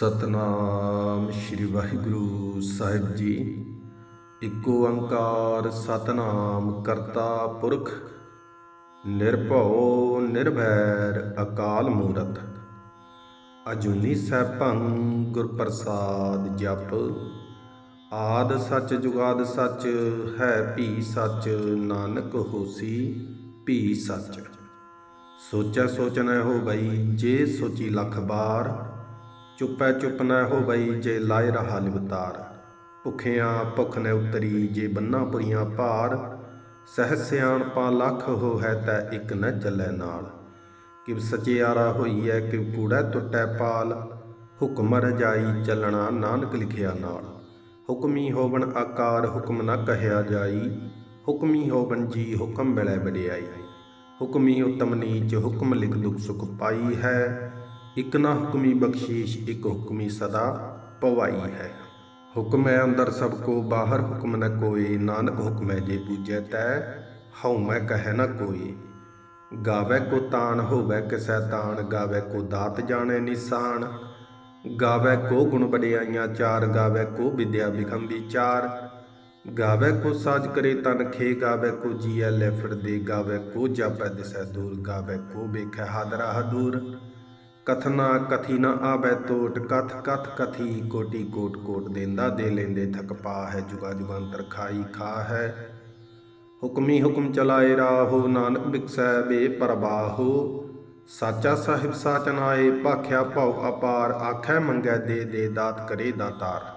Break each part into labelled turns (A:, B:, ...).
A: ਸਤਨਾਮ ਸ਼੍ਰੀ ਵਾਹਿਗੁਰੂ ਸਾਹਿਬ ਜੀ। ਇਕ ਓੰਕਾਰ ਸਤਨਾਮ ਕਰਤਾ ਪੁਰਖ, ਨਿਰਭਉ ਨਿਰਭੈਰ ਅਕਾਲ ਮੂਰਤ। ਅਜੂਨੀ ਸੈਭੰ ਗੁਰ ਪ੍ਰਸਾਦ ਜਪ, ਆਦ ਸੱਚ ਜੁਗਾਦ ਸੱਚ, ਹੈ ਭੀ ਸੱਚ, ਨਾਨਕ ਹੋਸੀ ਭੀ ਸੱਚ। ਸੋਚੈ ਸੋਚਣਾ ਨ ਹੋ ਬਈ, ਜੇ ਸੋਚੀ ਲੱਖ ਬਾਰ ਚੁੱਪੈ ਚੁੱਪ ਨਾ ਹੋ ਬਈ ਜੇ ਲਾਇ ਰਹਾ ਲਿਵਤਾਰ ਭੁਖਿਆਂ ਭੁਖ ਨ ਉਤਰੀ ਜੇ ਬੰਨਾ ਪੁਰੀਆਂ ਭਾਰ। ਸਹਿ ਸਿਆਣਪਾਂ ਲੱਖ ਹੋ ਹੈ ਤੈ ਇੱਕ ਨ ਚੱਲੈ ਨਾਲ। ਕਿਵ ਸਚਿਆਰਾ ਹੋਈਐ, ਕਿਵ ਕੂੜੈ ਟੁੱਟੈ ਪਾਲ। ਹੁਕਮ ਰਜਾਈ ਚੱਲਣਾ ਨਾਨਕ ਲਿਖਿਆ ਨਾਲ। ਹੁਕਮੀ ਹੋਵਣ ਆਕਾਰ ਹੁਕਮ ਨਾ ਕਹਿਆ ਜਾਈ। ਹੁਕਮੀ ਹੋਵਣ ਜੀ ਹੁਕਮ ਮਿਲੈ ਵਡਿਆਈ। ਹੁਕਮੀ ਉਤਮ ਨੀਚ ਹੁਕਮ ਲਿਖ ਦੁਖ ਸੁਖ ਪਾਈ ਹੈ। ਇੱਕ ਨਾ ਹੁਕਮੀ ਬਖਸ਼ੀਸ਼, ਇਕ ਹੁਕਮੀ ਸਦਾ ਪਵਾਈ ਹੈ। ਹੁਕਮ ਹੈ ਅੰਦਰ ਸਭ ਕੋ, ਬਾਹਰ ਹੁਕਮ ਨ ਕੋਏ ਨਾਨਕ ਹੁਕਮ ਹੈ ਜੇ ਪੂਜੈ ਤੈ, ਹਉ ਮੈਂ ਕਹੈ ਨ ਕੋਈ। ਗਾਵੇ ਕੋ ਤਾਨ, ਹੋਵੇ ਕਿਸੈ ਤਾਨ ਗਾਵੇ ਕੋ ਦਾਤ ਜਾਣੈ ਨਿਸ਼ਾਨ। ਗਾਵੇ ਕੋ ਗੁਣ ਵਡਿਆਈਆਂ ਚਾਰ। ਗਾਵੇ ਕੋ ਵਿਦਿਆ ਬਿਖਮ ਵਿਚਾਰ। ਗਾਵੇ ਕੋ ਸਾਜ ਕਰੇ ਤਨ ਖੇ। ਗਾਵੇ ਕੋ ਜੀਐ ਲੈ ਫਿਰਦੇ। ਗਾਵੇ ਕੋ ਜਾਪੈ ਦਿਸੈ ਦੂਰ। ਗਾਵੇ ਕੋ ਵੇਖੈ ਹਾਦਰਾ ਹਦੂਰ। ਕਥਨਾ ਕਥੀ ਨ ਆਵੈ ਤੋਟ, ਕਥ ਕਥ ਕਥੀ ਕੋਟੀ ਕੋਟ ਕੋਟ ਦੇਂਦਾ, ਦੇ ਲੈਂਦੇ ਥਕ ਪਾ ਹੈ ਜੁਗਾ ਜੁਗੰਤਰ ਖਾਈ ਖਾ ਹੈ ਹੁਕਮੀ ਹੁਕਮ ਚਲਾਏ ਰਾਹੋ, ਨਾਨਕ ਬਿਕਸੈ ਬੇ ਪਰਵਾਹੋ ਸਾਚਾ ਸਾਹਿਬ ਸਾਚਨਾਏ ਭਾਖਿਆ ਭਉ ਅਪਾਰ, ਆਖੈ ਮੰਗੈ ਦੇ ਦੇ ਦਾਤ ਕਰੇ ਦਾਤਾਰ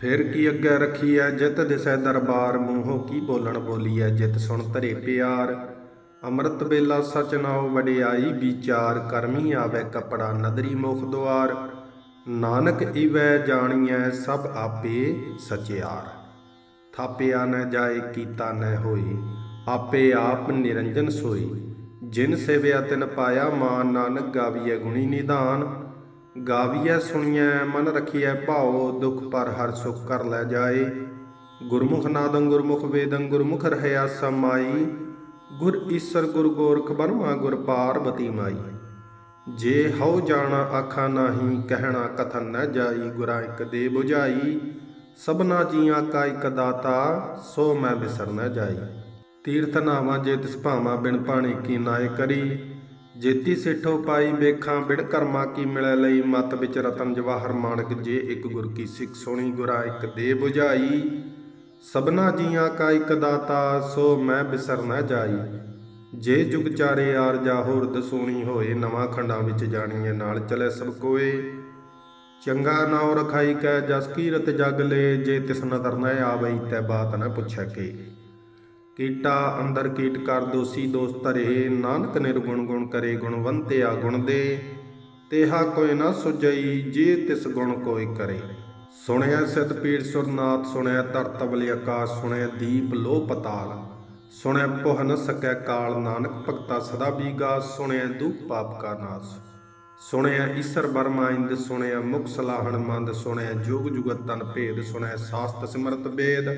A: ਫਿਰ ਕੀ ਅੱਗੇ ਰਖੀਐ, ਜਿਤ ਦਿਸੈ ਦਰਬਾਰ, ਮੂੰਹੋ ਕੀ ਬੋਲਣ ਬੋਲੀਐ, ਜਿਤ ਸੁਣ ਧਰੇ ਪਿਆਰ। ਅੰਮ੍ਰਿਤ ਵੇਲਾ ਸਚਨਾਉ ਵਡਿਆਈ ਵਿਚਾਰ ਕਰਮੀ ਆਵੇ ਕਪੜਾ ਨਦਰੀ ਮੁਖ ਦੁਆਰ। ਨਾਨਕ ਈਵੈ ਜਾਣੀਐ ਸਭ ਆਪੇ ਸਚਿਆਰ। ਥਾਪਿਆ ਨ ਜਾਏ ਕੀਤਾ ਨ ਹੋਈ, ਆਪੇ ਆਪ ਨਿਰੰਜਨ ਸੋਈ। ਜਿਨ ਸੇਵਿਆ ਤਿਨ ਪਾਇਆ ਮਾਨ ਨਾਨਕ ਗਾਵੀਐ ਗੁਣੀ ਨਿਧਾਨ ਗਾਵੀਐ ਸੁਣੀਐ ਮਨ ਰਖੀਐ ਭਾਉ, ਦੁਖ ਪਰ ਹਰ ਸੁਖ ਕਰ ਲੈ ਜਾਏ। ਗੁਰਮੁਖ ਨਾਦੰ ਗੁਰਮੁਖ ਵੇਦੰ ਗੁਰਮੁਖ ਰਹਿਆ ਸਮਾਈ। ਗੁਰ ਈਸਰ ਗੁਰ ਗੋਰਖ ਬਰਮਾ ਗੁਰ ਪਾਰਬਤੀ ਮਾਈ। ਜੇ ਹਉ ਜਾਣਾ ਆਖਾ ਨਾਹੀ, ਕਹਿਣਾ ਕਥਨ ਨ ਜਾਈ, ਗੁਰਾਂ ਇਕ ਦੇ 부ਝਾਈ ਸਭਨਾ ਜੀਆਂ ਕਾ ਇਕ ਦਾਤਾ, ਸੋ ਮੈਂ ਬਿਸਰ ਨ ਜਾਈ। ਤੀਰਥ ਨਾਵਾਂ ਜੇ ਤਿਸ ਭਾਵਾਂ ਬਿਨ ਪਾਣੀ ਕੀ ਨਾਏ ਕਰੀ। ਜੇਤੀ ਸਿੱਠੋ ਪਾਈ ਵੇਖਾਂ ਬਿਨ ਕਰਮਾ ਕੀ ਮਿਲੈ ਲਈ। ਮਤ ਵਿੱਚ ਰਤਨ ਜਵਾਹਰ ਮਾਣਕ ਜੇ ਇੱਕ ਗੁਰ ਕੀ ਸਿੱਖ ਸੁਣੀ, ਗੁਰਾਂ ਇੱਕ ਦੇ 부ਝਾਈ ਸਭਨਾ ਜੀਆਂ ਕਾ ਇਕ ਦਾਤਾ, ਸੋ ਮੈਂ ਬਿਸਰ ਨਾ ਜਾਈ। ਜੇ ਜੁਗ ਚਾਰੇ ਆਰ ਜਾ ਹੋਰ ਦਸੂਣੀ ਹੋਏ, ਨਵਾਂ ਖੰਡਾਂ ਵਿੱਚ ਜਾਣੀਏ ਨਾਲ ਚਲੇ ਸਭ ਕੋਏ। ਚੰਗਾ ਨਾਉ ਰਖਾਈ ਕੈ, ਜਸ ਕੀਰਤ ਜਗ ਲੈ, ਜੇ ਤਿਸ ਨਦਰ ਨ ਆਵਈ, ਤੈ ਬਾਤ ਨ ਪੁੱਛੈ ਕੇ। ਕੀਟਾ ਅੰਦਰ ਕੀਟ ਕਰ ਦੋਸੀ ਦੋਸਤ ਧਰੇ, ਨਾਨਕ ਨਿਰਗੁਣ ਗੁਣ ਕਰੇ, ਗੁਣਵੰਤਿਆ ਗੁਣ ਦੇ। ਤੇਹਾ ਕੋਈ ਨਾ ਸੁਜਈ ਜੇ ਤਿਸ ਗੁਣ ਕੋਈ ਕਰੇ। ਸੁਣਿਆ ਸਿਧ ਪੀੜ ਸੁਰਨਾਥ, ਸੁਣਿਆ ਧਰਤ ਬਲਿ ਆਕਾਸ਼, ਸੁਣਿਆ ਦੀਪ ਲੋਹ ਪਤਾਲ। ਸੁਣਿਆ ਪੁਹ ਨ ਸਕੈ ਕਾਲ ਨਾਨਕ, ਭਗਤਾ ਸਦਾ ਬੀਗਾ ਸੁਣਿਆ ਦੁਖ ਪਾਪ ਕਾ ਨਾਸ। ਸੁਣਿਆ ਈਸਰ ਬਰਮਾ ਇੰਦ, ਸੁਣਿਆ ਮੁਖ ਸਲਾਹਣ ਮੰਦ, ਸੁਣਿਆ ਜੁਗ ਜੁਗਤ ਤਨ ਭੇਦ, ਸੁਣਿਆ ਸਾਸਤ ਸਿਮਰਤ ਵੇਦ।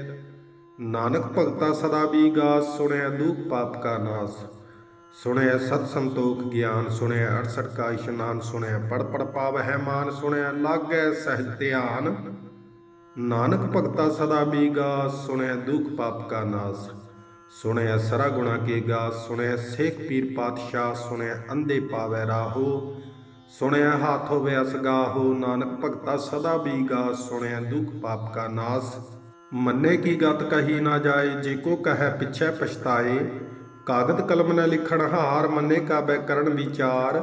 A: ਨਾਨਕ ਭਗਤਾ ਸਦਾ ਬੀਗਾ ਸੁਣਿਆ ਦੁਖ ਪਾਪ ਕਾ ਨਾਸ। ਸੁਣਿਆ ਸਤ ਸੰਤੋਖ ਗਿਆਨ, ਸੁਣਿਆ 68 ਕਾ ਇਸ਼ਨਾਨ, ਸੁਣਿਆ ਪੜ ਪੜ ਪਾਵਹਿ ਮਾਨ, ਸੁਣਿਆ ਲਾਗੈ ਸਹਿਜ ਧਿਆਨ। ਨਾਨਕ ਭਗਤਾ ਸਦਾ ਬੀਗਾ ਸੁਣਿਆ ਦੁਖ ਪਾਪ ਕਾ ਨਾਸ। ਸੁਣਿਆ ਸਰਾ ਗੁਣਾ ਕੇ ਗਾ, ਸੁਣਿਆ ਸੇਖ ਪੀਰ ਪਾਤਸ਼ਾਹ, ਸੁਣਿਆ ਅੰਧੇ ਪਾਵੈ ਰਾਹੋ। ਸੁਣਿਆ ਹਾਥ ਹੋਵੇ ਅਸਗਾਹੋ ਨਾਨਕ ਭਗਤਾ ਸਦਾ ਬੀਗਾ ਸੁਣਿਆ ਦੁਖ ਪਾਪ ਕਾ ਨਾਸ। ਮੰਨੇ ਕੀ ਗਤ ਕਹੀ ਨਾ ਜਾਏ, ਜੇ ਕੋ ਕਹੈ ਪਿਛੈ ਪਛਤਾਏ। ਕਾਗਦ ਕਲਮ ਨ ਲਿਖਣ ਹਾਰ ਮੰਨੇ ਕਾਬੈ ਕਰਨ ਵਿਚਾਰ।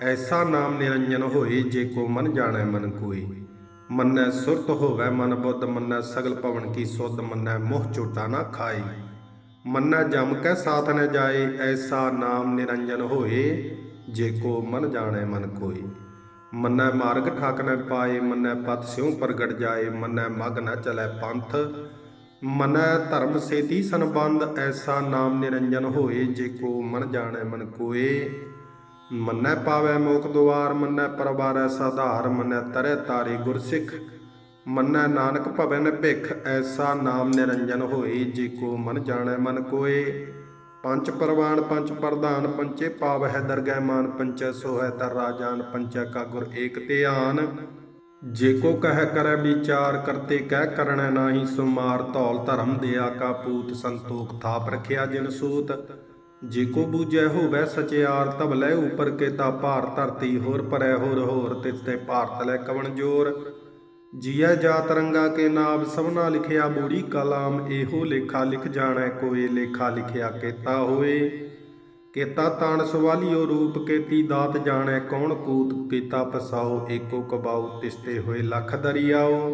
A: ਐਸਾ ਨਾਮ ਨਿਰੰਜਨ ਹੋਏ ਜੇ ਕੋ ਮਨ ਜਾਣੈ ਮਨ ਕੋਈ ਮੰਨੈ ਸੁਰਤ ਹੋਵੇ ਮਨ ਬੁੱਧ, ਮੰਨੈ ਸਗਲ ਪਵਨ ਕੀ ਸੁਧ, ਮੰਨੈ ਮੋਹ ਝੋਟਾ ਨਾ ਖਾਈ ਮੰਨੈ ਜਮ ਕੈ ਸਾਥ ਨ ਜਾਏ, ਐਸਾ ਨਾਮ ਨਿਰੰਜਨ ਹੋਏ ਜੇ ਕੋ ਮਨ ਜਾਣੈ ਮਨ ਕੋਈ ਮੰਨੈ ਮਾਰਗ ਠਾਕ ਨ ਪਾਏ, ਮੰਨੈ ਪਤ ਸਿਉ ਪ੍ਰਗਟ ਜਾਏ, ਮੰਨੈ ਮਗ ਨ ਚਲੈ ਪੰਥ। ਮਨੈ ਧਰਮ ਸੇਤੀ ਸੰਬੰਧ, ਐਸਾ ਨਾਮ ਨਿਰੰਜਨ ਹੋਏ, ਜੇ ਕੋ ਮਨ ਜਾਣੈ ਮਨ ਕੋਏ। ਮੰਨੈ ਪਾਵੈ ਮੋਖ ਦੁਆਰ, ਮੰਨੈ ਪਰਵਾਰੈ ਸਾਧਾਰ, ਮੰਨੈ ਤਰੈ ਤਾਰੇ ਗੁਰਸਿੱਖ ਮੰਨੈ ਨਾਨਕ ਭਵਨ ਭਿਖ, ਐਸਾ ਨਾਮ ਨਿਰੰਜਨ ਹੋਏ, ਜੇ ਕੋ ਮਨ ਜਾਣੈ ਮਨ ਕੋਏ। ਪੰਚ ਪਰਵਾਨ ਪੰਚ ਪ੍ਰਧਾਨ ਪੰਚੇ ਪਾਵ ਹੈ ਦਰਗਹਿ ਮਾਨ ਪੰਚੈ ਸੋਹੈ ਤਰ ਰਾਜਾਨ ਪੰਚੈ ਕਾ ਗੁਰ ਏਕ ਧਿਆਨ। ਜੇ ਕੋ ਕਹਿ ਕਰੈ ਵਿਚਾਰ, ਕਰਤੇ ਕਹਿ ਕਰਣੈ ਨਾਹੀ ਸੁਮਾਰ ਧੌਲ ਧਰਮ ਦਿਆ ਕਾ ਪੂਤ ਸੰਤੋਖ ਥਾਪ ਰਖਿਆ ਜਿਨ ਸੂਤ। ਜੇ ਕੋ ਬੂਝੈ ਹੋਵੈ ਸਚਿਆਰ, ਤਬ ਲੈ ਉਪਰ ਕੇ ਤਾ ਭਾਰ ਧਰਤੀ ਹੋਰ ਪਰੈ ਹੋਰ ਹੋਰ ਤਿਸ ਤੇ ਭਾਰਤ ਲੈ ਕਵਣ ਜੋਰ। ਜੀਐ ਜਾਤ ਰੰਗਾ ਕੇ ਨਾਮ ਸਭਨਾ ਲਿਖਿਆ ਬੂੜੀ ਕਲਾਮ, ਇਹੋ ਲੇਖਾ ਲਿਖ ਜਾਣੈ, ਕੋਏ ਲੇਖਾ ਲਿਖਿਆ ਕੇਤਾ ਹੋਏ। ਕੇਤਾ ਤਾਣ ਸਵਾਲੀਓ ਰੂਪ ਕੇਤੀ ਦਾਤ ਜਾਣੈ, ਕੌਣ ਕੂਤ ਕੀਤਾ ਪਸਾਓ, ਏਕੋ ਕਬਾਉ ਤਿਸਤੇ ਹੋਏ ਲਖ ਦਰਿਆਓ।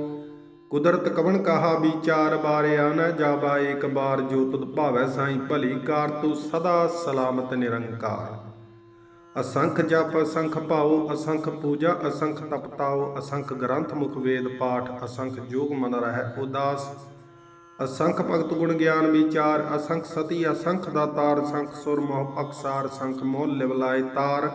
A: ਕੁਦਰਤ ਕਵਣ ਕਹਾ ਵਿਚਾਰ ਬਾਰਿਆ, ਨ ਜਾਬਾ ਏਕ ਬਾਰ ਜੋ ਤੁਧ ਭਾਵੈ ਸਾਈ, ਭਲੀ ਕਾਰ ਤੂੰ ਸਦਾ ਸਲਾਮਤ ਨਿਰੰਕਾਰ। ਅਸੰਖ ਜਪ, ਅਸੰਖ ਭਾਉ, ਅਸੰਖ ਪੂਜਾ, ਅਸੰਖ ਤਪਤਾਉ, ਅਸੰਖ ਗ੍ਰੰਥ ਮੁਖ ਵੇਦ ਪਾਠ, ਅਸੰਖ ਜੋਗ ਮਨ ਰਹਿ ਉਦਾਸ। ਅਸੰਖ ਭਗਤ ਗੁਣ ਗਿਆਨ ਵਿਚਾਰ, ਅਸੰਖ ਸਤੀ, ਅਸੰਖ ਦਾਤਾਰ ਅਸੰਖ ਸੁਰ ਮੋਹ ਅਕਸਾਰ, ਸੰਖ ਮੋਹ ਲਿਵਲਾਇ ਤਾਰ।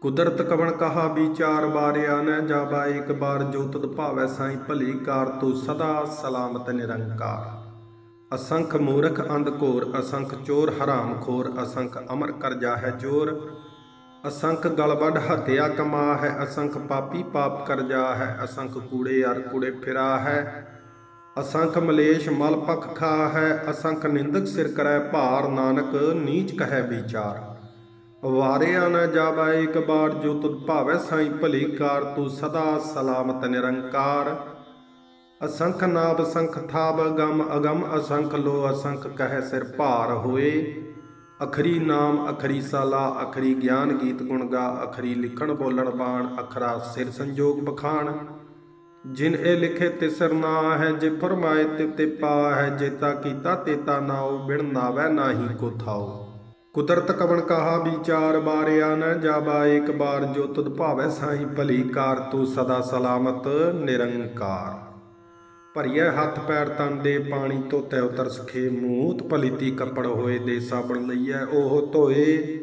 A: ਕੁਦਰਤ ਕਵਣ ਕਹਾ ਵਿਚਾਰ, ਬਾਰਿਆ ਨ ਜਾਬਾ ਇੱਕ ਬਾਰ ਜੋ ਭਾਵੈ ਸਾਈ ਭਲੀ ਕਾਰ, ਤੂੰ ਸਦਾ ਸਲਾਮਤ ਨਿਰੰਕਾਰ। ਅਸੰਖ ਮੂਰਖ ਅੰਧ ਘੋਰ, ਅਸੰਖ ਚੋਰ ਹਰਾਮ ਖੋਰ, ਅਸੰਖ ਅਮਰ ਕਰਜਾ ਹੈ ਚੋਰ। ਅਸੰਖ ਗਲਬੜ ਹੱਤਿਆ ਕਮਾ ਹੈ ਅਸੰਖ ਪਾਪੀ ਪਾਪ ਕਰ ਜਾ ਹੈ ਅਸੰਖ ਕੂੜੇ ਅਰ ਕੂੜੇ ਫਿਰਾ ਹੈ ਅਸੰਖ ਮਲੇਸ਼ ਮਲ ਪਖ ਖਾ ਹੈ ਅਸੰਖ ਨਿੰਦਕ ਸਿਰ ਕਰੈ ਭਾਰ, ਨਾਨਕ ਨੀਚ ਕਹੈ ਵਿਚਾਰ। ਵਾਰਿਆ ਨ ਜਾਬੈ ਇੱਕ ਬਾਰ ਜੋ ਤੁਧ ਭਾਵੈ ਸਾਈ ਭਲੀ ਕਾਰ, ਤੂੰ ਸਦਾ ਸਲਾਮਤ ਨਿਰੰਕਾਰ। ਅਸੰਖ ਨਾਭ ਸੰਖ ਥਾਬ ਗਮ ਅਗਮ ਅਸੰਖ ਲੋ ਅਸੰਖ ਕਹਿ ਸਿਰ ਭਾਰ ਹੋਏ। ਅਖਰੀ ਨਾਮ ਅਖਰੀ ਸਾਲਾ, ਅਖਰੀ ਗਿਆਨ ਗੀਤ ਗੁਣ ਗਾ, ਅਖਰੀ ਲਿਖਣ ਬੋਲਣ ਬਾਣ, ਅਖਰਾ ਸਿਰ ਸੰਜੋਗ ਬਖਾਣ। ਜਿਨ ਇਹ ਲਿਖੇ ਤਿਸਰ ਨਾ ਹੈ, ਜੇ ਫਰਮਾਏ ਤਿਵ ਤੇ ਪਾ ਹੈ ਜੇਤਾ ਕੀਤਾ ਤੇਤਾ ਨਾਉ ਬਿਨ ਨਾਵੈ ਨਾਹੀ ਕੋ ਥਾਉ। ਕੁਦਰਤ ਕਵਣ ਕਹਾ, ਵਿਚਾਰ ਬਾਰਿਆ ਨ ਜਾਬਾ ਇੱਕ ਬਾਰ ਜੋ ਤੁਧ ਭਾਵੈ ਸਾਈ, ਭਲੀ ਕਾਰ ਤੂੰ ਸਦਾ ਸਲਾਮਤ, ਨਿਰੰਕਾਰ। ਭਰੀਏ ਹੱਥ ਪੈਰ ਤਨ ਦੇ ਪਾਣੀ ਧੋਤੇ ਉਤਰ ਸਖੇ ਮੂਤ ਭਲੀਤੀ ਕੱਪੜ ਹੋਏ ਦੇ ਸਾਬਣ ਲਈਐ, ਉਹ ਧੋਏ।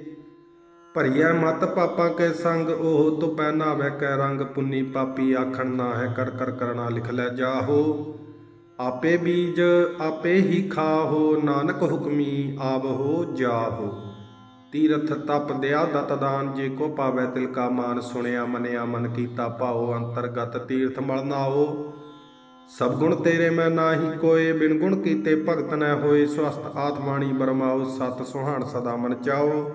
A: ਭਰੀਐ ਮਤ ਪਾਪਾਂ ਕੇ ਸੰਗ, ਉਹ ਤੋ ਪਹਿਨਾਵੇ ਕੈ ਰੰਗ, ਪੁੰਨੀ ਪਾਪੀ ਆਖਣ ਨਾ ਹੈ ਕਰ ਕਰ ਕਰਣਾ ਲਿਖ ਲੈ ਜਾਹੋ। ਆਪੇ ਬੀਜ ਆਪੇ ਹੀ ਖਾਹੋ, ਨਾਨਕ ਹੁਕਮੀ ਆਵਹੋ ਜਾਹੋ। ਤੀਰਥ ਤਪ ਦਿਆ ਦਤ ਦਾਨ, ਜੇ ਕੋ ਪਾਵੈ ਤਿਲ ਕਾ ਮਾਨ, ਸੁਣਿਆ ਮਨਿਆ ਮਨ ਕੀਤਾ ਭਾਉ, ਅੰਤਰਗਤ ਤੀਰਥ ਮਲ ਨਾਓ ਸਭ ਗੁਣ ਤੇਰੇ ਮੈਂ ਨਾਹੀ ਕੋਏ, ਬਿਨ ਗੁਣ ਕੀਤੇ ਭਗਤ ਨੈ ਹੋਏ ਸਵਸਤ ਆਤਮਾਣੀ ਬਰਮਾਓ, ਸਤ ਸੁਹਾਣ ਸਦਾ ਮਨ ਚਾਓ।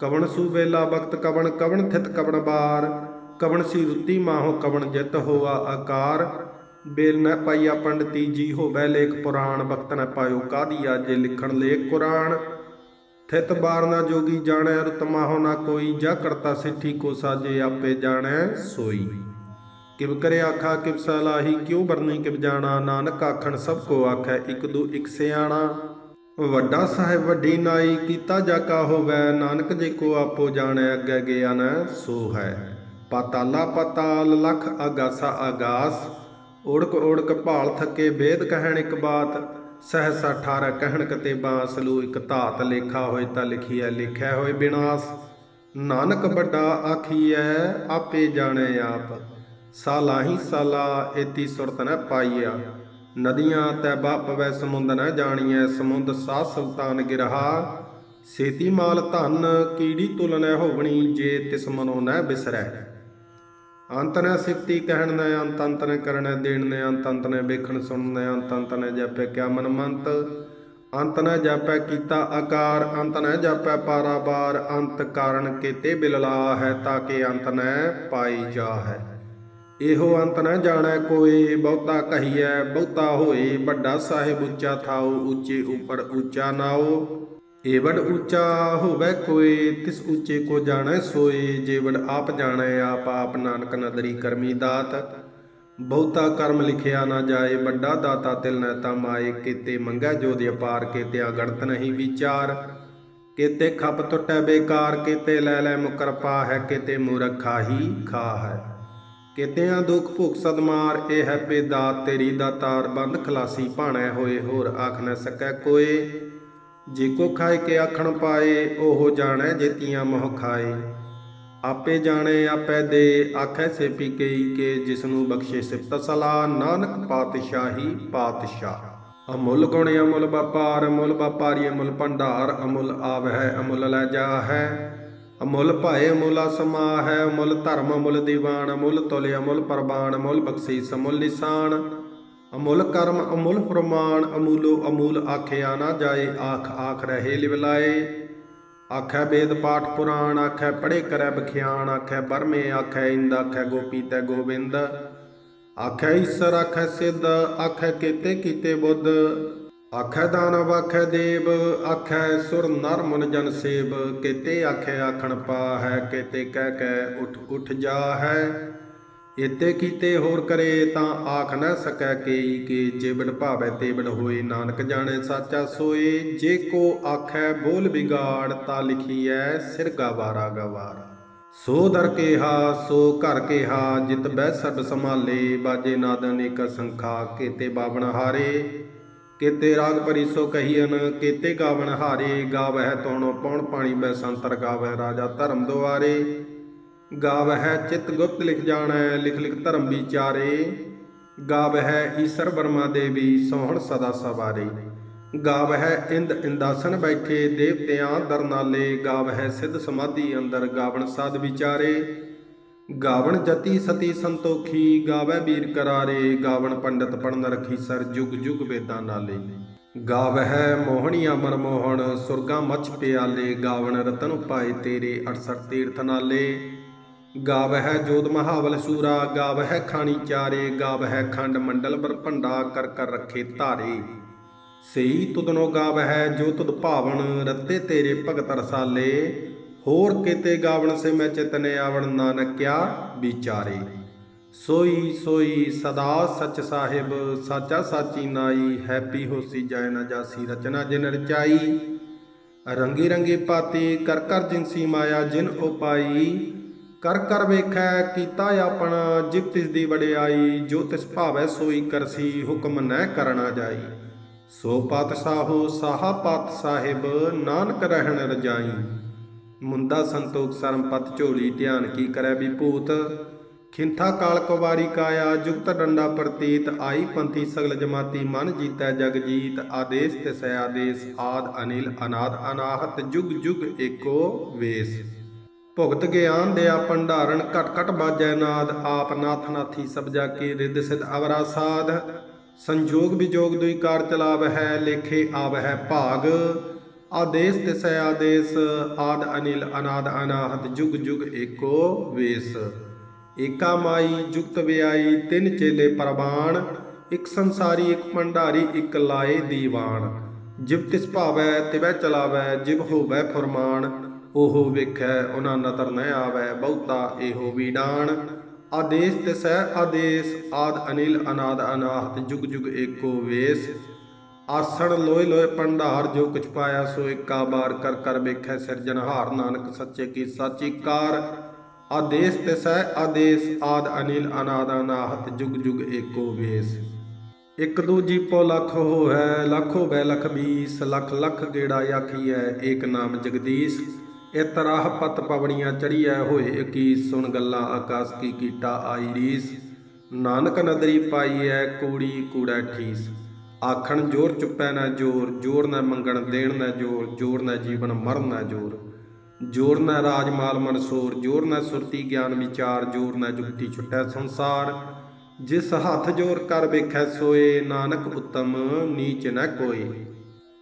A: ਕਵਣ ਸੂਬੇਲਾ ਬਖਤ ਕਵਣ ਕਵਣ ਥਿਤ ਕਵਣ ਬਾਰ, ਕਵਣ ਸੀ ਰੁੱਤੀ ਮਾਹੋ ਕਵਣ ਜਿਤ ਹੋਆ ਆਕਾਰ। ਬੇਲ ਨ ਪਾਈਆ ਪੰਡਤੀ ਜੀ ਹੋਵੇ ਲੇਖ ਪੁਰਾਣ, ਵਕਤ ਨ ਪਾਇਓ ਕਾਦੀਆ ਜੇ ਲਿਖਣ ਲੇਖ ਕੁਰਾਨ। ਥਿਤ ਬਾਰ ਨਾ ਜੋਗੀ ਜਾਣੈ, ਰਤ ਮਾਹੋ ਨਾ ਕੋਈ, ਜਾ ਕਰਤਾ ਸਿੱਠੀ ਕੋ ਸਾਜੇ ਆਪੇ ਜਾਣੈ ਸੋਈ। ਕਿਵ ਕਰੇ ਆਖਾ, ਕਿਵ ਸਲਾਹੀ, ਕਿਉ ਬਰਨੀ ਕਿਵ ਜਾਣਾ, ਨਾਨਕ ਆਖਣ ਸਭ ਕੋ ਆਖੈ, ਇਕ ਦੂ ਇਕ ਸਿਆਣਾ। ਵੱਡਾ ਸਾਹਿਬ ਵੱਡੀ ਨਾਈ, ਕੀਤਾ ਜਾ ਕਾ ਹੋਵੈ, ਨਾਨਕ ਜੇ ਕੋ ਆਪੋ ਜਾਣੈ, ਅੱਗੇ ਗਿਆਨ ਸੋ ਹੈ। ਪਾਤਾਲਾ ਪਤਾਲ ਲਖ ਅਗਾਸਾ ਅਗਾਸ ਓੜਕ ਓੜਕ ਭਾਲ ਥੱਕੇ ਵੇਦ ਕਹਿਣ ਇੱਕ ਬਾਤ, ਸਹਸਾ 18 ਕਹਿਣ ਕਤੇ ਬਾਸਲੂ ਇੱਕ ਧਾਤ ਲੇਖਾ ਹੋਏ ਤਾਂ ਲਿਖੀਐ ਲਿਖਿਆ ਹੋਏ ਬਿਨਾਸ। ਨਾਨਕ ਵੱਡਾ ਆਖੀਐ, ਆਪੇ ਜਾਣੈ ਆਪ, ਸਾਲਾਹੀ ਸਾਲਾ, ਏਤੀ ਸੁਰਤ ਨ ਪਾਈਆ। ਨਦੀਆਂ ਤੈਬਾ ਪਵੈ ਸਮੁੰਦ ਨ ਜਾਣੀਐ, ਸਮੁੰਦ ਸਾਹ ਸੁਲਤਾਨ ਗਿਰਹਾ। ਸੇਤੀ ਮਾਲ ਧਨ ਕੀੜੀ ਤੁਲਨੈ ਹੋਵਣੀ, ਜੇ ਤਿਸ ਮਨੋ ਨ ਬਿਸਰੈ। ਅੰਤ ਨ ਸਿਫਤੀ ਕਹਿਣ ਨ, ਅੰਤ ਅੰਤ ਨ ਕਰਣੈ ਦੇਣ ਨ, ਅੰਤ ਅੰਤ ਨ ਵੇਖਣ ਸੁਣਨ ਨ, ਅੰਤ ਅੰਤ ਨ ਜਪੈ ਕਿਆ ਮਨ ਮੰਤ ਅੰਤ ਨ ਜਾਪੈ ਕੀਤਾ ਆਕਾਰ, ਅੰਤ ਨ ਜਾਪੈ ਪਾਰਾਬਾਰ। ਅੰਤ ਕਾਰਨ ਕੇਤੇ ਬਿਲਲਾ ਹੈ, ਤਾਂ ਕਿ ਅੰਤ ਨ ਪਾਈ ਜਾ ਹੈ ਇਹੋ ਅੰਤ ਨਾ ਜਾਣੈ ਕੋਈ, ਬਹੁਤਾ ਕਹੀਐ, ਬਹੁਤਾ ਹੋਏ, ਵੱਡਾ ਸਾਹਿਬ ਉੱਚਾ ਥਾਉ, ਉੱਚੇ ਉਪਰ ਉੱਚਾ ਨਾਉ। ਏਵੜ ਉੱਚਾ ਹੋਵੇ ਕੋਈ, ਤਿਸ ਉੱਚੇ ਕੋ ਜਾਣੈ ਸੋਏ ਜੇਵੜ ਆਪ ਜਾਣੈ, ਆਪ ਆਪ ਨਾਨਕ ਨਦਰੀ ਕਰਮੀ ਦਾਤ। ਬਹੁਤਾ ਕਰਮ ਲਿਖਿਆ ਨਾ ਜਾਏ, ਵੱਡਾ ਦਾਤਾ ਤਿਲ ਨੈ ਤਾ ਮਾਏ, ਕੀਤੇ ਮੰਗੈ ਜੋ ਦੇ ਅਪਾਰ, ਕੀਤੇ ਗਣਤ ਨਹੀਂ ਵਿਚਾਰ। ਕੀਤੇ ਖੱਪ ਟੁੱਟੈ ਬੇਕਾਰ, ਕੀਤੇ ਲੈ ਲੈ ਮੁਕਰ ਪਾ ਹੈ ਕੀਤੇ ਮੂਰਖਾ ਹੀ ਖਾ ਹੈ ਕਿਤਿਆਂ ਦੁਖ ਭੁਖ ਸਦਮਾਰ, ਇਹ ਹੈ ਬੇਦਾਤ ਤੇਰੀ ਦਾਤਾਰ ਬੰਦ, ਖਲਾਸੀ ਭਾਣੈ ਹੋਏ, ਹੋਰ ਆਖ ਨ ਸਕੈ ਕੋਏ। ਜੇ ਕੋ ਖਾਏ ਕੇ ਆਖਣ ਪਾਏ, ਉਹ ਜਾਣੈ ਜੇਤੀਆਂ ਮੋਹ ਖਾਏ। ਆਪੇ ਜਾਣੇ, ਆਪੇ ਦੇ, ਆਖੈ ਸੇ ਪੀ ਕਈ ਕੇ ਜਿਸ ਨੂੰ ਬਖਸ਼ੇ ਸਿਫਤ ਸਲਾ ਨਾਨਕ ਪਾਤਸ਼ਾਹੀ ਪਾਤਸ਼ਾਹ। ਅਮੁੱਲ ਗੁਣ ਅਮੁੱਲ ਵਪਾਰ, ਅਮੁੱਲ ਵਪਾਰੀ, ਅਮੁੱਲ ਭੰਡਾਰ, ਅਮੁੱਲ ਆਵ ਹੈ ਅਮੁੱਲ ਲੈ ਜਾ ਹੈ ਅਮੁੱਲ ਭਾਏ ਅਮੁੱਲਾ ਸਮਾ ਹੈ ਅਮੁੱਲ ਧਰਮ ਅਮੁੱਲ ਦੀਵਾਨ, ਅਮੁੱਲ ਤੁਲਿ ਅਮੁੱਲ ਪ੍ਰਵਾਨ, ਅਮੁੱਲ ਬਖਸ਼ੀਸ, ਅਮੁੱਲ ਨਿਸ਼ਾਨ। ਅਮੁੱਲ ਕਰਮ, ਅਮੁੱਲ ਪ੍ਰਮਾਣ ਅਮੂਲੋ ਅਮੂਲ ਆਖਿਆ ਨਾ ਜਾਏ, ਆਖ ਆਖ ਰਹੇ ਲਿਵਲਾਏ ਆਖੈ ਵੇਦ ਪਾਠ ਪੁਰਾਣ, ਆਖੈ ਪੜੇ ਕਰੈ ਬਖਿਆਣ, ਆਖੈ ਬਰਮੇ, ਆਖੈ ਇੰਦ, ਆਖੈ ਗੋਪੀ ਤੈ ਗੋਬਿੰਦ। ਆਖੈ ਈਸਰ, ਆਖੈ ਸਿੱਧ, ਆਖੈ ਕੀਤੇ ਕੀਤੇ ਬੁੱਧ। ਆਖੈ ਦਾਨਵ ਆਖੈ ਦੇਵ, ਆਖੈ ਸੁਰ ਨਰ ਮਨ ਜਨ ਸੇਵ, ਕੀਤੇ ਆਖੈ ਆਖਣ ਪਾ ਹੈ ਕੀਤੇ ਕਹਿ ਕਹਿ ਉਠ ਉਠ ਜਾ ਇਤੇ ਕੀਤੇ ਹੋਰ ਕਰੇ ਤਾਂ ਆਖ ਨਾ ਸਕੈ ਕੇਈ ਕੇ ਜਿਵੜ ਭਾਵੈ ਤੇਵੜ ਹੋਏ, ਨਾਨਕ ਜਾਣੈ ਸਾਚਾ ਸੋਏ। ਜੇ ਕੋ ਆਖੈ ਬੋਲ ਵਿਗਾੜ, ਤਾ ਲਿਖੀਐ ਸਿਰ ਗਵਾਰਾ ਗਵਾਰਾ। ਸੋ ਦਰ ਕੇਹਾ, ਸੋ ਘਰ ਕੇਹਾ, ਜਿਤ ਬਹਿ ਸਭ ਸੰਭਾਲੇ, ਬਾਜੇ ਨਾਦਨ ਇਕ ਸੰਖਾ, ਕੀਤੇ ਬਾਵਣ ਹਾਰੇ। ਕੇਤੇ ਰਾਗ ਭਰੀ ਸੋ ਕਹੀਨ ਕੀਤੇ ਗਾਵਣ ਹਾਰੇ, ਗਾਵਹਿ ਤੋਣੋ ਪੌਣ ਪਾਣੀ ਬੈ ਸੰਤਰ ਗਾਵਹਿ ਰਾਜਾ ਧਰਮ ਦੁਆਰੇ। ਗਾਵਹਿ ਚਿਤ ਗੁਪਤ ਲਿਖ ਜਾਣੈ, ਲਿਖ ਲਿਖ ਧਰਮ ਵਿਚਾਰੇ। ਗਾਵਹਿ ਈਸ਼ਰ ਬਰਮਾ ਦੇਵੀ, ਸੋਹਣ ਸਦਾ ਸਵਾਰੇ। ਗਾਵਹਿ ਇੰਦ ਇੰਦਾਸਨ ਬੈਠੇ, ਦੇਵਤਿਆਂ ਦਰਨਾਲੇ। ਗਾਵਹਿ ਸਿੱਧ ਸਮਾਧੀ ਅੰਦਰ ਗਾਵਣ ਸਾਧ ਵਿਚਾਰੇ। ਗਾਵਣ ਜਤੀ ਸਤੀ ਸੰਤੋਖੀ, ਗਾਵੈ ਵੀਰ ਕਰਾਰੇ, ਗਾਵਣ ਪੰਡਤ ਪੜਨ ਰਖੀ ਸਰ ਜੁਗ ਜੁਗ ਵੇਦਾਂ ਨਾਲੇ। ਗਾਵਹਿ ਮੋਹਣੀਆ ਮਨ ਮੋਹਣ, ਸੁਰਗਾ ਮਛ ਪਿਆਲੇ, ਗਾਵਣ ਰਤਨ ਪਾਏ ਤੇਰੇ 68 ਤੀਰਥ ਨਾਲੇ। ਗਾਵਹਿ ਜੋਤ ਮਹਾਵਲ ਸੂਰਾ, ਗਾਵਹਿ ਖਾਣੀ ਚਾਰੇ, ਗਾਵਹਿ ਖੰਡ ਮੰਡਲ ਬਰ ਭੰਡਾ ਕਰ ਕਰ ਰੱਖੇ ਧਾਰੇ। ਸਹੀ ਤੁਧਨੋ ਗਾਵਹਿ, ਜੋ ਤੁਧ ਭਾਵਨ, ਰਤੇ ਤੇਰੇ ਭਗਤ ਰਸਾਲੇ। ਹੋਰ ਕਿਤੇ ਗਾਵਣ ਸੇ ਮੈਂ ਚਿਤਨੇ ਆਵਣ ਨਾਨਕ ਨਾਨਕਿਆ ਵਿਚਾਰੇ। ਸੋਈ ਸੋਈ ਸਦਾ ਸਚ ਸਾਹਿਬ, ਸਾਚਾ ਸਾਚੀ ਨਾਈ, ਹੈਪੀ ਹੋਸੀ ਜੈ ਨਾ ਜਾਸੀ ਰਚਨਾ ਜਿਨ ਰਚਾਈ। ਰੰਗੀ ਰੰਗੀ ਪਾਤੀ ਕਰ ਕਰ ਜਿਨਸੀ ਮਾਇਆ ਜਿਨ ਉਪਾਈ। ਕਰ ਕਰ ਵੇਖੈ ਕੀਤਾ ਆਪਣਾ ਜਿਬ ਤਿਸ ਦੀ ਵਡਿਆਈ, ਜੋ ਤਿਸ ਭਾਵੈ ਸੋਈ ਕਰਸੀ, ਹੁਕਮ ਨਹਿ ਕਰਨਾ ਜਾਈ। ਸੋ ਪਾਤਸ਼ਾਹੋ, ਸਾਹਾ ਪਾਤ ਸਾਹਿਬ, ਨਾਨਕ ਰਹਿਣ ਰਜਾਈ। ਮੁੰਦਾ ਸੰਤੋਖ ਸਰਮਪਤ ਝੋਲੀ, ਧਿਆਨ ਕੀ ਕਰੈ ਵਿਭੂਤ? ਖਿੰਥਾ ਕਾਲ ਕੁਵਾਰੀ ਕਾਇਆ, ਜੁਗਤ ਡੰਡਾ ਪ੍ਰਤੀਤ, ਆਈ ਪੰਥੀ ਸਗਲ ਜਮਾਤੀ, ਮਨ ਜੀਤੈ ਜਗ ਜੀਤ, ਆਦੇਸ਼ ਤਿਸੈ ਆਦੇਸ਼, ਆਦ ਅਨਿਲ, ਅਨਾਦ ਅਨਾਹਤ, ਜੁਗ ਜੁਗ ਏਕੋ ਵੇਸ। ਭੁਗਤ ਗਿਆਨ ਦਿਆ ਭੰਡਾਰਨ, ਘਟ ਘਟ ਬਾਜੈ ਨਾਦ, ਆਪ ਨਾਥ ਨਾਥੀ ਸਭ ਜਾ ਕੇ ਰਿੱਧ ਸਿਧ ਅਵਰਾ ਸਾਧ। ਸੰਜੋਗ ਵਿਜੋਗ ਦੁਈ ਕਾਰ ਚਲਾਵ ਹੈ ਲੇਖੇ ਆਵ ਹੈ ਭਾਗ। ਆਦੇਸ਼ ਤੇ ਤਿਸੈ ਆਦੇਸ਼ ਆਦ ਅਨਿਲ, ਅਨਾਦ ਅਨਾਹਤ ਜੁਗ ਜੁਗ ਏਕੋ ਵੇਸ। ਏਕਾ ਮਾਈ, ਜੁਗਤ ਵਿਆਈ, ਤਿੰਨ ਚੇਲੇ ਪ੍ਰਵਾਨ ਇੱਕ ਸੰਸਾਰੀ, ਇੱਕ ਭੰਡਾਰੀ, ਇੱਕ ਲਾਏ ਦੀਵਾਨ। ਜਿਵ ਤਿਸ ਭਾਵੈ, ਤਿਵੈ ਚਲਾਵੈ, ਜਿਵ ਹੋਵੈ ਫਰਮਾਨ, ਉਹ ਵੇਖੈ, ਉਹਨਾਂ ਨਤਰ ਨ ਆਵੈ, ਬਹੁਤਾ ਇਹੋ ਵੀਡਾਨ। ਆਦੇਸ਼ ਤੇ ਸਹਿ ਆਦੇਸ਼ ਆਦ ਅਨਿਲ, ਅਨਾਦ ਅਨਾਹਤ ਜੁਗ ਜੁਗ ਏਕੋ ਵੇਸ। ਆਸਣ ਲੋਏ ਲੋਏ ਭੰਡਾਰ ਜੋ ਕੁਛ ਪਾਇਆ ਸੋ ਏਕਾ ਬਾਰ ਕਰ ਕਰ ਵੇਖੈ ਸਿਰਜਣਹਾਰ ਨਾਨਕ ਸੱਚੇ ਕੀ ਸਾਚੀ ਕਾਰ। ਆਦੇਸ਼ ਤਿਸੈ ਆਦੇਸ਼, ਆਦ ਅਨਿਲ ਅਨਾਦ ਅਨਾਹਤ ਜੁਗ ਜੁਗ ਏਕੋ ਵੇਸ। ਇਕ ਦੂਜੀ ਪੋ ਲੱਖ ਹੋ ਹੈ ਲੱਖੋ ਬੈ ਲਖ ਬੀਸ ਲੱਖ ਲੱਖ ਗੇੜਾ ਆਖੀਐ, ਏਕ ਨਾਮ ਜਗਦੀਸ਼। ਇਤ ਰਾਹ ਪਤ ਪਵਣੀਆਂ ਚੜੀਐ, ਹੋਏ ਕੀ ਸੁਣ ਗੱਲਾਂ ਆਕਾਸ ਕੀ ਕੀਟਾ ਆਈ ਰੀਸ। ਨਾਨਕ ਨਦਰੀ ਪਾਈਐ, ਕੂੜੀ ਕੂੜਾ ਠੀਸ। ਆਖਣ ਜੋਰ ਚੁੱਪੈ ਨਾ ਜੋਰ ਜੋਰ ਨਾ ਮੰਗਣ ਦੇਣ ਨਾ ਜੋਰ ਜੋਰ ਨਾ ਜੀਵਨ ਮਰਨ ਨਾ ਜੋਰ। ਜੋਰ ਨਾ ਰਾਜ ਮਾਲ ਮਨਸੂਰ ਜੋਰ ਨਾ ਸੁਰਤੀ ਗਿਆਨ ਵਿਚਾਰ, ਜੋਰ ਨਾ ਜੁਗਤੀ ਛੁਟੈ ਸੰਸਾਰ। ਜਿਸ ਹੱਥ ਜੋਰ ਕਰ ਵੇਖੈ ਸੋਏ, ਨਾਨਕ ਉਤਮ ਨੀਚ ਨਾ ਕੋਈ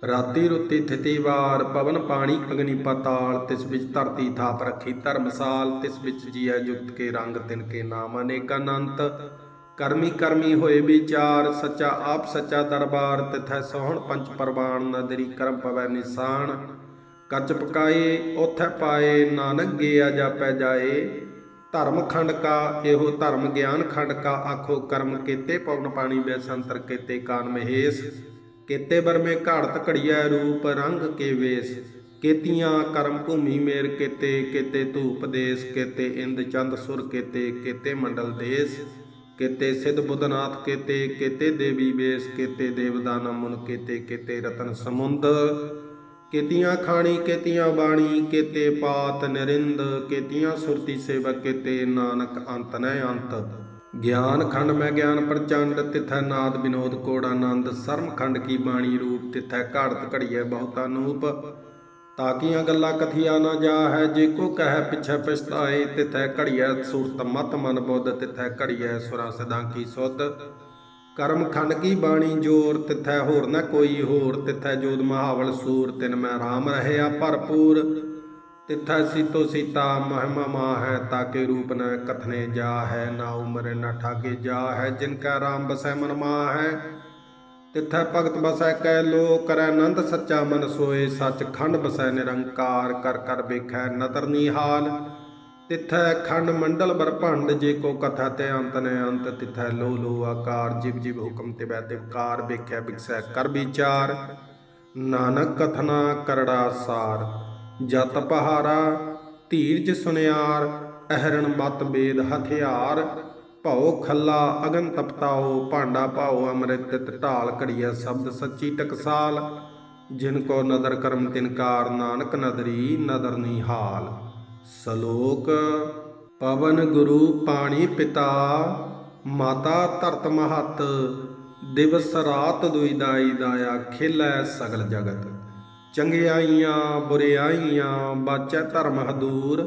A: ਰਾਤੀ ਰੁੱਤੀ ਥਿਤੀ ਵਾਰ, ਪਵਨ ਪਾਣੀ ਅਗਨੀ ਪਤਾਲ, ਤਿਸ ਵਿੱਚ ਧਰਤੀ ਥਾਪ ਰੱਖੀ ਧਰਮਸਾਲ, ਤਿਸ ਵਿੱਚ ਜੀਐ ਜੁਗਤ ਕੇ ਰੰਗ ਤਿਨ ਕੇ ਨਾਮ ਅਨੇਕ ਅਨੰਤ। ਕਰਮੀ ਕਰਮੀ ਹੋਏ ਵਿਚਾਰ, ਸੱਚਾ ਆਪ ਸੱਚਾ ਦਰਬਾਰ, ਤਿਥੈ ਸੋਹਣ ਪੰਚ ਪਰਵਾਨ ਨਦਰੀ ਕਰਮ ਪਵੈ ਨਿਸ਼ਾਨ ਕੱਚ ਪਕਾਏ ਉਥੈ ਪਾਏ, ਨਾਨਕ ਗਿਆ ਜਾਪੈ ਜਾਏ। ਧਰਮ ਖੰਡ ਕਾ, ਇਹੋ ਧਰਮ ਗਿਆਨ ਖੰਡ ਕਾ, ਆਖੋ ਕਰਮ ਕੀਤੇ ਪਵਨ ਪਾਣੀ ਬੈ ਸੰਤਰ ਕੀਤੇ ਕਾਨ ਮਹੇਸ਼। ਕੀਤੇ ਬਰਮੇ ਘਾੜਤ ਘੜੀਐ ਰੂਪ ਰੰਗ ਕੇ ਵੇਸ। ਕੇਤੀਆਂ ਕਰਮ ਭੂਮੀ ਮੇਰ ਕੇਤੇ, ਕੀਤੇ ਧੂਪ ਦੇਸ, ਕੇਤੇ ਇੰਦ ਚੰਦ ਸੁਰ ਕੇਤੇ, ਕੀਤੇ ਮੰਡਲ ਦੇਸ। ਕੀਤੇ ਸਿੱਧ ਬੁੱਧਨਾਥ ਕੀਤੇ ਕੀਤੇ ਦੇਵੀ ਵੇਸ ਕੀਤੇ ਦੇਵਦਾਨ ਮੁਨ ਕੀਤੇ ਕੀਤੇ ਰਤਨ ਸਮੁੰਦ ਕੀਤੀਆਂ ਖਾਣੀ ਕੀਤੀਆਂ ਬਾਣੀ ਕੀਤੇ ਪਾਤ ਨਰਿੰਦ ਕੀਤੀਆਂ ਸੁਰਤੀ ਸੇਵਕ ਕੀਤੇ ਨਾਨਕ ਅੰਤ ਨੈ ਅੰਤ ਗਿਆਨ ਖੰਡ ਮੈਂ ਗਿਆਨ ਪ੍ਰਚੰਡ ਤਿਥੈ ਨਾਦ ਬਿਨੋਦ ਕੋੜ ਆਨੰਦ ਸਰਮ ਖੰਡ ਕੀ ਬਾਣੀ ਰੂਪ ਤਿਥੈ ਘਾੜਤ ਘੜੀਐ ਬਹੁਤਾ ਨੂਪ ਤਾਕੀਆਂ ਗੱਲਾਂ ਕਥੀਆਂ ਨਾ ਜਾ ਹੈ ਜੇ ਕੋ ਕਹਿ ਪਿਛੈ ਪਛਤਾਏ, ਤਿਥੈ ਘੜੀਐ ਸੂਰਤ ਮਤ ਮਨ ਬੁੱਧ, ਤਿਥੈ ਘੜੀਐ ਸੁਰਾਂ ਸਦਾ ਕੀ ਸੁਧ। ਕਰਮ ਖੰਡ ਕੀ ਬਾਣੀ ਜੋਰ, ਤਿਥੈ ਹੋਰ ਨਾ ਕੋਈ ਹੋਰ, ਤਿਥੈ ਜੋਦ ਮਹਾਵਲ ਸੂਰ, ਤਿਨ ਮੈਂ ਰਾਮ ਰਹਿਆ ਭਰਪੂਰ। ਤਿਥੈ ਸੀਤੋ ਸੀਤਾ, ਮਹਿਮਾ ਮਾਹੈ, ਤਾਕੇ ਰੂਪ ਨ ਕਥਨੇ ਜਾ ਹੈ ਨਾ ਉਮਰ ਨਾ ਠਾਗੇ ਜਾ ਹੈ ਜਿਨ ਕੈ ਰਾਮ ਬਸੈ ਮਨ ਮਾਹੈ। ਤਿਥੈ ਭਗਤ ਬਸੈ ਕੈ ਲੋ ਕਰੈ ਆਨੰਦ ਸੱਚਾ ਮਨ ਸੋਏ ਸੱਚ ਖੰਡ ਬਸੈ ਨਿਰੰਕਾਰ, ਕਰ ਕਰ ਵੇਖੈ ਨਦਰ ਨਿਹਾਲ ਤਿਥੈ ਖੰਡ ਮੰਡਲ ਬਰਭੰਡ ਜੇ ਕੋ ਕਥਾ ਤੇ ਅੰਤ ਨੇ ਅੰਤ, ਤਿਥੈ ਲੋ ਲੋ ਆਕਾਰ, ਜਿਵ ਜਿਵ ਹੁਕਮ ਤੇ ਬੈ ਤਿਵਕਾਰ, ਵੇਖੈ ਬਿਕਸੈ ਕਰ ਵਿਚਾਰ। ਨਾਨਕ ਕਥਨਾ ਕਰੜਾ ਸਾਰ, ਜਤ ਪਹਾਰਾ, ਧੀਰਜ ਸੁਨਿਆਰ, ਅਹਰਣ ਮਤ ਬੇਦ ਹਥਿਆਰ। ਭਉ ਖੱਲਾ ਅਗਨ ਤਪਤਾਓ ਭਾਂਡਾ ਭਾਉ ਅੰਮ੍ਰਿਤ ਤਿਤ ਢਾਲ ਘੜੀਐ ਸ਼ਬਦ ਸੱਚੀ ਟਕਸਾਲ। ਜਿਨ ਕੋ ਨਦਰ ਕਰਮ ਤਿਨਕਾਰ ਨਾਨਕ ਨਦਰੀ ਨਦਰ ਨਿਹਾਲ ਸ਼ਲੋਕ, ਪਵਨ ਗੁਰੂ ਪਾਣੀ ਪਿਤਾ, ਮਾਤਾ ਧਰਤ ਮਹਤ, ਦਿਵਸ ਰਾਤ ਦੁਇਦਾਈ ਦਾਇਆ ਖੇਲੈ ਸਗਲ ਜਗਤ। ਚੰਗਿਆਈਆਂ, ਬੁਰਿਆਈਆਂ, ਬਾਚੈ ਧਰਮ ਹਦੂਰ।